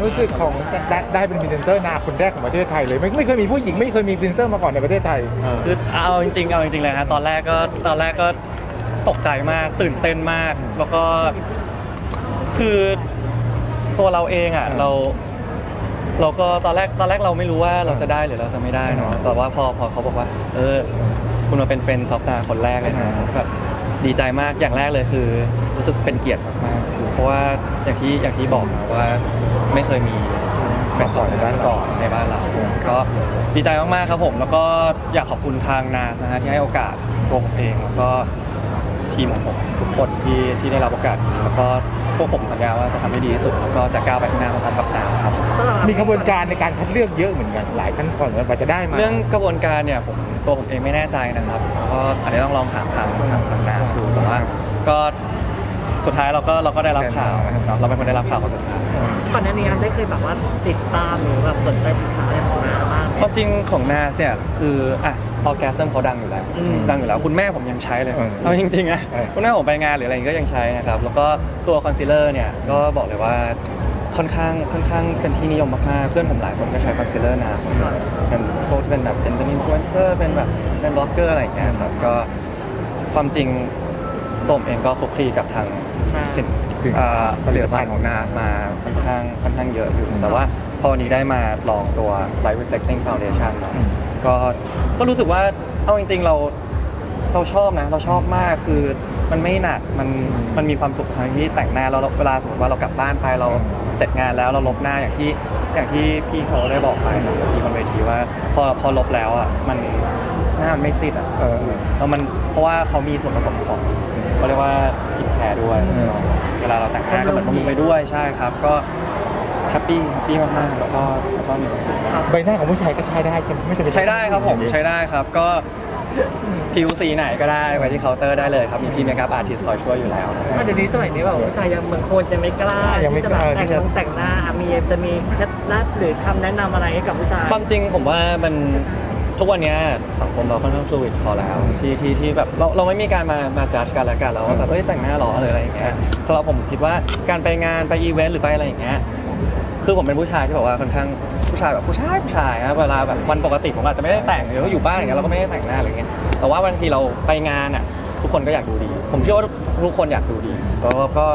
ความรู้สึกของได้ได้เป็นพรีเซนเตอร์นาคนแรกของประเทศไทยเลย ไม่ไม่เคยมีผู้หญิงไม่เคยมีพรีเซนเตอร์มาก่อนในประเทศไทย คือเอาจริงๆเอาจริงๆเลยฮะตอนแรกก็ตอนแรกก็ตกใจมากตื่นเต้นมาก แล้วก็คือตัวเราเองอะอืมเรา เราก็ตอนแรกตอนแรกเราไม่รู้ว่าเราจะได้หรือเราจะไม่ได้เนาะอืมแต่ว่าพอพอเขาบอกว่า เออ คุณมาเป็นเป็นซอฟต์แวร์คนแรกเลยนะอืมแบบดีใจมากอย่างแรกเลยคือ รู้สึกเป็นเกียรติมากๆเพราะว่าอย่างที่อย่างที่บอกนะว่า ไม่เคยมีเป็นสอนในบ้านก่อนในบ้านเราก็ดีใจมากๆครับผม แล้วก็อยากขอบคุณทางนาสนะฮะที่ให้โอกาสตัวผมเองแล้วก็ทีมของผมทุกคนที่ที่ได้รับโอกาสนี้แล้วก็พวกผมสัญญาว่าจะทำให้ดีที่สุดแล้วก็จะก้าวไปข้างหน้าพร้อมกับนาสครับ มีกระบวนการในการคัดเลือกเยอะเหมือนกันหลายขั้นตอนกว่าจะได้มา เรื่องกระบวนการเนี่ยผมตัวผมเองไม่แน่ใจนะครับก็อันนี้ต้องลองถามทางทางทางนาสดูแต่ว่าก็ สุดท้ายเราก็เราก็ได้รับข่าวนะครับเราเป็นคนได้รับข่าวคนสุดท้าย ก่อนหน้านี้ได้เคยแบบว่าติดตามหรือแบบสนใจสินค้าอะไรของน้าบ้างไหมความจริงของนาสเนี่ยคืออะออแกซึมเขาดังอยู่แล้วอืม ดังอยู่แล้ว คุณแม่ผมยังใช้เลยเออเอาจริงๆนะเออ คุณแม่ผมไปงานหรืออะไรก็ยังใช้นะครับแล้วก็ตัวคอนซีลเลอร์เนี่ยก็บอกเลยว่าค่อนข้างค่อนข้างเป็นที่นิยมมากๆเพื่อนผมหลายคนก็ใช้คอนซีลเลอร์นาสเป็นพวกที่เป็นแบบเป็นเป็นอินฟลูเอนเซอร์เป็นแบบเป็นบล็อกเกอร์อะไรอย่างเงี้ยครับก็ความจริง ตัวผมเองก็คลุกคลีกับทางสินอ่าผลิตภัณฑ์ของ NAS มาค่อนข้างค่อนข้างเยอะอยู่ แต่ว่าพอวันนี้ได้มาลองตัว Light Reflecting Foundation เนอะอืมก็ก็รู้สึกว่าเอาจริง ๆ เราเราชอบนะ เราชอบมากคือมันไม่หนักมันมันมีความสุขทางที่แต่งหน้าแล้วเราเวลาสมมติว่าเรากลับบ้านไปเราเสร็จงานแล้วเราลบหน้าอย่างที่อย่างที่พี่เขาได้บอกไปนะที่บนเวทีว่า พอพอลบแล้วอะมัน หน้ามันไม่ซีดอะเออแล้วมันเพราะว่าเขามีส่วนผสมของเขาเรียกว่าสกินแคร์ด้วยอืมเวลาเราแต่งหน้าก็เหมือนบำรุงไปด้วยใช่ครับก็แฮปปี้แฮปปี้มากๆแล้วก็แล้วก็มีความสุขใบหน้าของผู้ชายก็ใช้ได้ใช่ไหมไม่จำเป็นใช้ได้ครับผมใช้ได้ครับก็ผิวสีไหนก็ได้ไว้ที่เคาน์เตอร์ได้เลยครับมีพี่เมคอัพอาร์ติสคอยช่วยอยู่แล้วนะครับอะเดี๋ยวนี้สมัยนี้แบบผู้ชายยังบางคนยังไม่กล้ายังไม่ที่จะกแบบล้าแต่งที่จะลงแต่งหน้าอะมีจะมีเคล็ดลับหรือคำแนะนำอะไรให้กับผู้ชายความจริงผมว่ามัน ทุกวันเนี้ยสังคมเราค่อนข้างฟลูอิดพอแล้วที่ที่ที่แบบเราเราไม่มีการมามาจัดกันแล้วกันแล้วว่าแบบเอ้ยแต่งหน้าหรอหรืออะไรอย่างเงี้ยสำหรับผมคิดว่าการไปงานไปอีเวนต์หรือไปอะไรอย่างเงี้ยคือผมเป็นผู้ชายที่แบบว่าค่อนข้างผู้ชายแบบผู้ชายผู้ชายนะเวลาแบบวันปกติผมอาจจะไม่ได้แต่งหรือว่าอยู่บ้านอย่างเงี้ยเราก็ไม่ได้แต่งหน้าอะไรเงี้ยแต่ว่าบางทีเราไปงานอะทุกคนก็อยากดูดี ผมเชื่อว่าทุกทุกคนอยากดูดีแล้วก็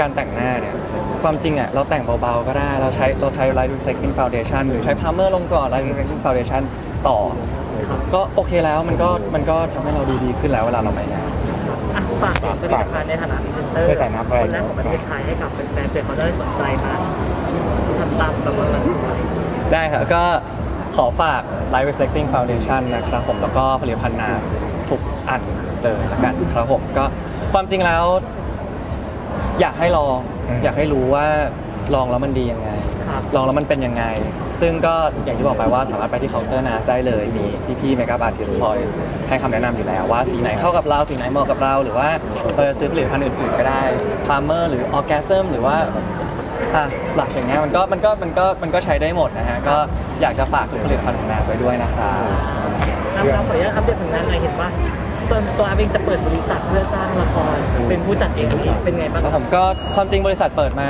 การแต่งหน้าเนี่ยความจริงอะเราแต่งเบาๆก็ได้เราใช้เราใช้ light reflecting foundation หรือใช้ primer ลงก่อน light reflecting foundation ต่อ ก็โอเคแล้วมันก็มันก็ทำให้เราดูดีขึ้นแล้วเวลาเราไปงาน อะฝากถึงผลิตภัณฑ์ในฐานะพรีเซนเตอร์ในฐานะแบรนด์คนแรกของประเทศไทยให้กับแฟนๆเผื่อเขาจะได้สนใจมาทำตามแบบว่ามันได้ครับก็ขอฝาก Light Reflecting Foundation นะครับผมแล้วก็ผลิตภัณฑ์นาสทุกอันเลยละกันครับผมก็ความจริงแล้ว อยากให้ลอง อืม อยากให้รู้ว่าลองแล้วมันดียังไง ครับ ลองแล้วมันเป็นยังไง ซึ่งก็อย่างที่บอกไปว่าสามารถไปที่เคาน์เตอร์นาสได้เลย มีพี่ๆเมคอัพอาร์ติสคอยให้คำแนะนำอยู่แล้วว่าสีไหนเข้ากับเราสีไหนเหมาะกับเรา หรือว่าเราจะซื้อผลิตภัณฑ์อื่นๆก็ได้พาร์เมอร์หรือออ g แกซึมหรือว่าอะหลักอย่างเงี้ยมันก็มันก็มันก็มันก็ใช้ได้หมดนะฮะก็อยากจะฝากทุกผลิตภัณฑ์ของนาสไว้ด้วยนะครับน้ำน้ำขออนุญาตอัปเดตผลงานหน่อยเห็นว่าตัวตัวอาเองจะเปิดบริษัทเพื่อสร้างละครเป็นผู้จัดเองอีกเป็นไงบ้างแล้วผมก็ความจริงบริษัทเปิดมา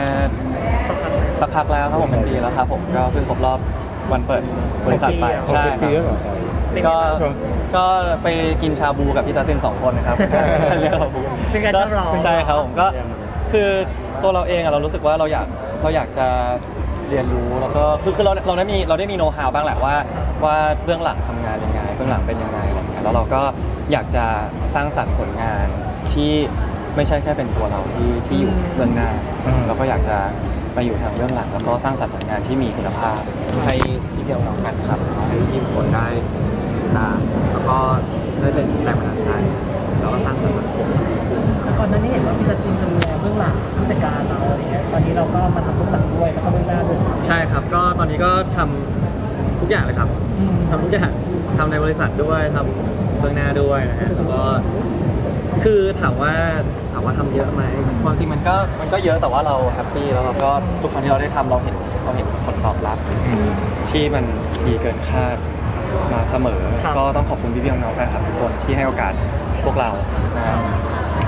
สักพักไหมสักพักแล้วครับผมเป็นปีแล้วครับผมก็เพิ่งครบรอบวันเปิดบริษัทไปหกใช่เจ็ดปีแล้วเหรอเป็นไงก็บ้างก็ไปกินชาบูกับพี่ตาเซนสองคนนะครับเรียกชาบูเป็นการฉลอง ใช่ครับผมก็คือตัวเราเองอะเรารู้สึกว่าเราอยากเราอยากจะเรียนรู้แล้วก็คือคือเราเราได้มีเราได้มีโน้ตฮาวบ้างแหละว่า ว่าเบื้องหลังทำงานยังไงเบื้องหลังเป็นยังไงอะไรเงี้ยแล้วเราก็อยากจะสร้างสรรค์ผลงานที่ไม่ใช่แค่เป็นตัวเราที่ที่อยู่เบื้องหน้า อืม เราก็อยากจะ ไปอยู่ทางเบื้องหลังแล้วก็สร้างสรรค์ผลงานที่มีคุณภาพให้พี่เพียวน้องกันครับให้พี่ทุกคนได้ติดตามแล้วก็ได้เป็นแรงบันดาลใจแล้วก็สร้างสรรค์ผลงานที่ดีขึ้นแต่ก่อนหน้านี้เห็นว่าพี่จัดทีมทำงานเบื้องหลังผู้จัดการเราอะไรเงี้ยตอนนี้เราก็มาทำเบื้องหลังด้วยแล้วก็เบื้องหน้าด้วยใช่ครับ ก็ตอนนี้ก็ทำทุกอย่างเลยครับอืมทำทุกอย่างทำในบริษัทด้วยทำเบื้องหน้าด้วยนะฮะแล้วก็ คือถามว่าถามว่าทำเยอะไหมความจริงมันก็มันก็เยอะแต่ว่าเราแฮปปี้แล้วเราก็ทุกครั้งที่เราได้ทำเราเห็นเราเห็นผลตอบรับอืมที่มันดีเกินคาดมาเสมอ ครับ ก็ต้องขอบคุณพี่ๆน้องๆแฟนคลับทุกคนที่ให้โอกาสพวกเรานะครับ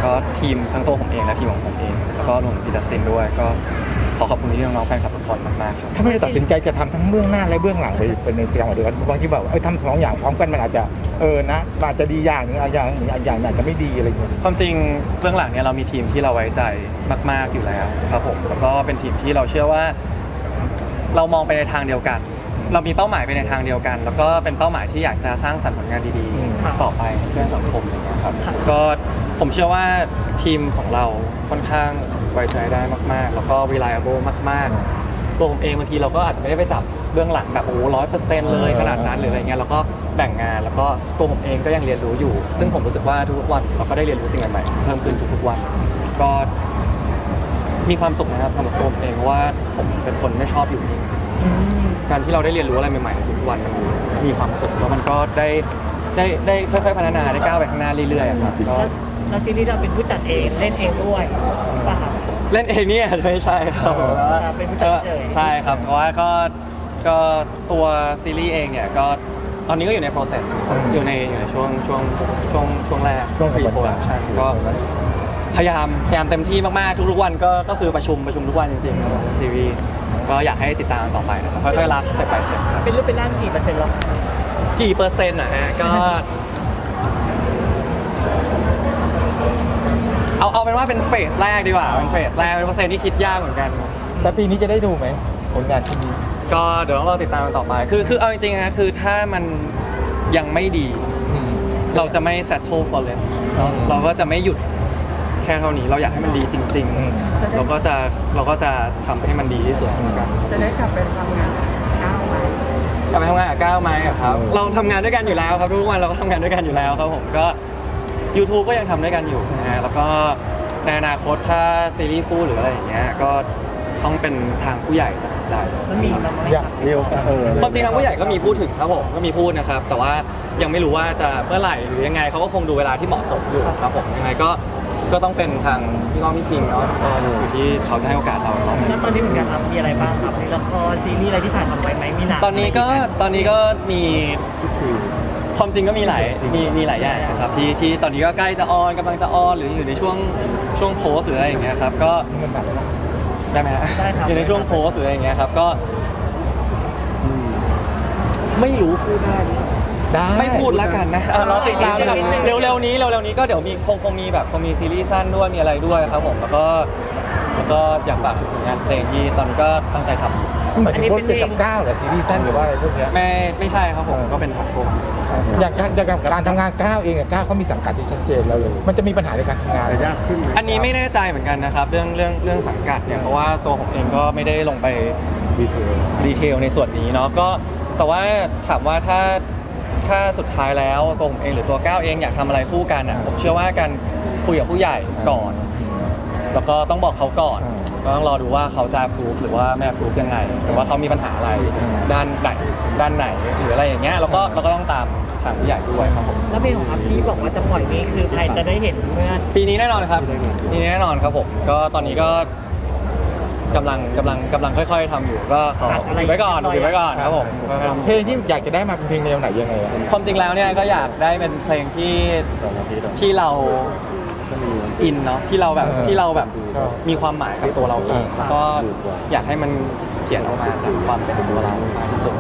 ก็ทีมทั้งตัวผมเองและทีมของผมเอง แล้วก็รวมถึงพี่จัสตินด้วย ก็ข อขอบคุณที่น้องๆแฟนคลับทุกคนมากๆครับถ้าไม่ได้ตัดสินใจจะทำทั้งเบื้องหน้าและเบื้องหลังไปเป็นในจังหวะเดียวกันบางทีแบบเอ้ยทำสองอย่างพร้อมกันมันอาจจะเออนะมันอาจจะดีอย่างหนึงอีกอย่างหนึ่งอีกอย่างหนึ่งอาจจะไม่ดีอะไรอย่างเงี้ยความจริงเบื้องหลังเนี่ยเรามีทีมที่เราไว้ใจมาก ๆอยู่แล้วครับผมแล้วก็เป็นทีมที่เราเชื่อว่า เรามองไปในทางเดียวกัน เรามีเป้าหมายไปในทางเดียวกัน แล้วก็เป็นเป้าหมายที่อยากจะสร้างสรรค์ผลงานดีอืมๆต่อไปเพื่อสังคมอย่างเงี้ยครับก็ผมเชื่อว่าทีมของเราค่อนข้าง ไว้ใจได้มากๆ แล้วก็ reliable มากๆ ตัวผมเองบางทีเราก็อาจจะไม่ได้ไปจับเบื้องหลังแบบโอ้ร้อยเปอร์เซ็นต์เลยขนาดนั้นหรืออะไรเงี้ยเราก็แบ่งงานแล้วก็ตัวผมเองก็ยังเรียนรู้อยู่ ซึ่งผมรู้สึกว่าทุกๆวันเราก็ได้เรียนรู้สิ่งใหม่ๆเพิ่มขึ้นทุกๆวัน ก็มีความสุขนะครับสำหรับตัวผมเองเพราะว่าผมเป็นคนไม่ชอบอยู่นิ่งอืมการที่เราได้เรียนรู้อะไรใหม่ๆทุกวันมันมีความสุขแล้วมันก็ได้ได้ได้ค่อยๆพัฒนาได้ก้าวไปข้างหน้าเรื่อยๆอะครับก็ แล้วแล้วซีรีส์เราเป็นผู้จัดเองเล่นเองด้วยป่ะครับ เล่นเองเนี่ยไม่ใช่ครับเออเป็นผู้จัดเฉย ใช่ครับเพราะว่าก็ก็ตัวซีรีส์เองเนี่ยก็ตอนนี้ก็อยู่ใน process อืมอยู่ในอยู่ในช่วงช่วงช่วงช่วงแรกช่วง pre กระบวนการ production ก็พยายามพยายามเต็มที่มาก ๆ ทุกๆวันก็ก็คือประชุมประชุมทุกวันจริงๆครับผมซีรีส์ก็อยากให้ติดตามต่อไปนะครับค่อยๆรัก step by step ครับ เป็นรูปเป็นร่างกี่เปอร์เซ็นต์แล้ว กี่เปอร์เซ็นต์อะฮะก็ เอาเอาเป็นว่าเป็นเฟสแรกดีกว่าเป็นเฟสแรกเป็นเปอร์เซ็นต์ที่คิดยากเหมือนกัน แต่ปีนี้จะได้ดูไหมผลงานชิ้นนี้ก็เดี๋ยวต้องรอติดตามกันต่อไป คือคือเอาจริงๆนะคือถ้ามันยังไม่ดี อืม เราจะไม่ settle for less เราเราก็จะไม่หยุดแค่เท่านี้ เราอยากให้มันดีจริง อืม ๆ เราก็จะเราก็จะทำให้มันดีที่สุดเหมือนกันจะได้กลับไปทำงานก้าวไปกลับไปทำงานกับก้าวไหมอะครับ เราทำงานด้วยกันอยู่แล้วครับทุกวันเราก็ทำงานด้วยกันอยู่แล้วครับผมก็ YouTube ก็ยังทำด้วยกันอยู่นะฮะแล้วก็ในอนาคตถ้าซีรีส์คู่หรืออะไรอย่างเงี้ยก็ต้องเป็นทางผู้ใหญ่ตัดสินใจมันมีบ้างไหมอยากเร็วเออความจริงทางผู้ใหญ่ก็มีพูดถึงครับผมก็มีพูดนะครับ แต่ว่ายังไม่รู้ว่าจะเมื่อไหร่หรือยังไงเขาก็คงดูเวลาที่เหมาะสมอยู่ครับผมยังไงก็ก็ต้องเป็นทางพี่ก้องพี่คิงเนาะก็อยู่ที่เขาจะให้โอกาสเราเนาะแล้วตอนนี้เหมือนกันครับมีอะไรบ้างครับมีละครซีรีส์อะไรที่ถ่ายทำไว้ไหมมีหนังตอนนี้ก็ตอนนี้ก็มี ความจริงก็มีหลายมีมีหลายอย่างนะครับที่ที่ตอนนี้ก็ใกล้จะออนกำลังจะออนหรืออยู่ในช่วงช่วงโพสหรืออะไรอย่างเงี้ยครับก็มันหนักนะได้ไหมฮะได้ครับ อยู่ในช่วงโพสหรืออะไรอย่างเงี้ยครับก็อืมไม่รู้พูดได้หรือเปล่า ได้ ไม่พูดแล้วกันนะอะรอติดตามนะครับเร็วๆนี้เร็วๆนี้ก็เดี๋ยวมีคงคงมีแบบคงมีซีรีส์สั้นด้วยมีอะไรด้วยครับผมแล้วก็แล้วก็อยากฝากถึงผลงานเพลงที่ตอนนี้ก็ตั้งใจทำ หมายถึงโปรเจกต์กับก้าวเหรอซีรีส์สั้นหรือว่าอะไรพวกเนี้ยไม่ไม่ใช่ครับผมก็เป็นของผมอยากอยากอยากกับการทำงานก้าวเองอะก้าวเขามีสังกัดที่ชัดเจนแล้วเลย มันจะมีปัญหาในการทำงานยากขึ้นอันนี้ไม่แน่ใจเหมือนกันนะครับเรื่องเรื่องเรื่องสังกัดเนี่ยเพราะว่าตัวผมเองก็ไม่ได้ลงไปดีเทลดีเทลในส่วนนี้เนาะก็แต่ว่าถามว่าถ้าถ้าสุดท้ายแล้วตัวผมเองหรือตัวก้าวเองอยากทำอะไรคู่กันอะผมเชื่อว่าการคุยกับผู้ใหญ่ก่อน แล้วก็ต้องบอกเขาก่อนอืม ก็ต้องรอดูว่าเขาจะพูฟหรือว่าไม่พูฟยังไง หรือว่าเขามีปัญหาอะไรอืมด้านไหนด้านไหนหรืออะไรอย่างเงี้ยเราก็เราก็ต้องตามทางผู้ใหญ่ด้วยครับผมแล้วเพลงของอัพที่บอกว่าจะปล่อยนี้คือใครจะได้เห็นเมื่อปีนี้แน่นอนครับปีนี้แน่นอนครับผมก็ตอนนี้ก็กำลังกำลังกำลังค่อย ๆทำอยู่ก็ขออุบไว้ก่อนอุบไว้ก่อนครับผมค่อยๆทำเพลงที่อยากจะได้มาเป็นเพลงแนวไหนยังไงอะความจริงแล้วเนี่ยก็อยากได้เป็นเพลงที่ที่เรา อินเนาะที่เราแบบเออที่เราแบบชอบมีความหมายกับตัวเราเองเออแล้วก็อยากให้มันเขียนออกมาจากความเป็นตัวเรามากที่สุด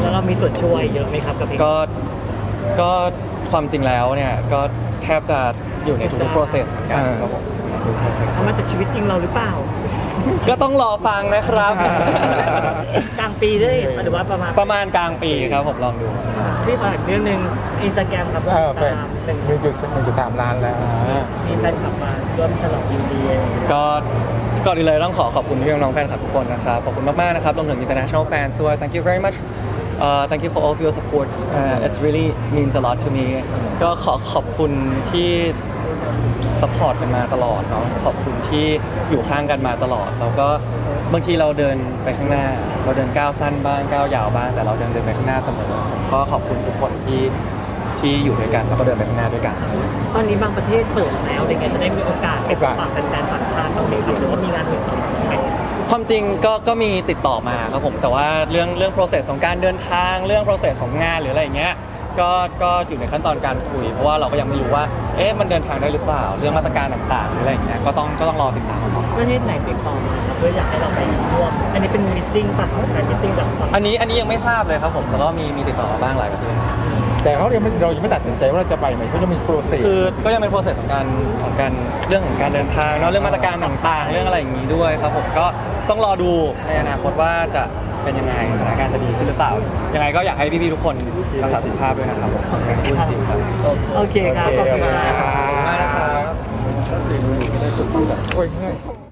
แล้วเรามีส่วนช่วยเยอะไหมครับกับเพลงก็ก็ความจริงแล้วเนี่ยก็แทบจะอยู่ในทุกๆ process เหมือนกันครับผมทุกๆ process เอามาจากชีวิตจริงเราหรือเปล่า ก็ต้องรอฟังนะครับ กลางปีได้เห็นหรือว่าประมาณ ประมาณกลางปีครับผมลองดู พี่ฝากเรื่องหนึ่งอินสตาแกรมครับเออเป็นตามหนึ่งหนึ่งจุดหนึ่งจุดสามล้านแล้ว มีแฟนคลับมาร่วมฉลองยินดีก็ก่อนอื่นเลยต้องขอขอบคุณพี่น้องๆแฟนคลับทุกคนนะครับขอบคุณมากๆนะครับรวมถึง international fans ด้วย thank you very much uh, thank you for all of your support uh, it really means a lot to me ก็ขอขอบคุณที่ support กันมาตลอดเนาะขอบคุณที่อยู่ข้างกันมาตลอด แล้วก็บางทีเราเดินไปข้างหน้า เราเดินก้าวสั้นบ้างก้าวยาวบ้างแต่เรายังเดินไปข้างหน้าเสมอผมก็ขอบคุณทุกคนที่ที่อยู่ด้วยกันแล้วก็เดินไปข้างหน้าด้วยกัน ตอนนี้บางประเทศเปิดแล้วเด็กจะได้มีโอกาสไปพบปะแฟนๆต่างชาติบ้างไหมครับหรือว่ามีงานถึงไหมความจริงก็ก็มีติดต่อมาครับผมแต่ว่าเรื่องเรื่อง process ของการเดินทางเรื่อง process ของงานหรืออะไรอย่างเงี้ย ก็ก็อยู่ในขั้นตอนการคุย เพราะว่าเราก็ยังไม่รู้ว่า เอ๊ะมันเดินทางได้หรือเปล่า เรื่องมาตรการต่างๆหรืออะไรอย่างเงี้ยก็ต้องก็ต้องรอติดตามประเทศไหนติดต่อมาครับเพื่ออยากให้เราไปร่วมอันนี้เป็นมิทติ้งปะการมิทติ้งแบบอันนี้อันนี้ยังไม่ทราบเลยครับผมแต่ว่ามีมีติดต่อมาบ้างหลายประเทศแต่เขายังไม่เรายังไม่ตัดสินใจว่าเราจะไปไหมเขาจะมีโปรเซสคือก็ยังเป็นโปรเซสของการของการเรื่องของการเดินทางเนาะเรื่องมาตรการต่างๆ เรื่องอะไรอย่างนี้ด้วยครับผมก็ต้องรอดูในอนาคตว่าจะ เป็นยังไงสถานการณ์จะดีขึ้นหรือเปล่า ยังไงก็อยากให้พี่ๆทุกคนรักษาสุขภาพด้วยนะครับผมพูดจริงครับโอเคครับขอบคุณมากขอบคุณมากนะครับโอ้ยเหนื่อย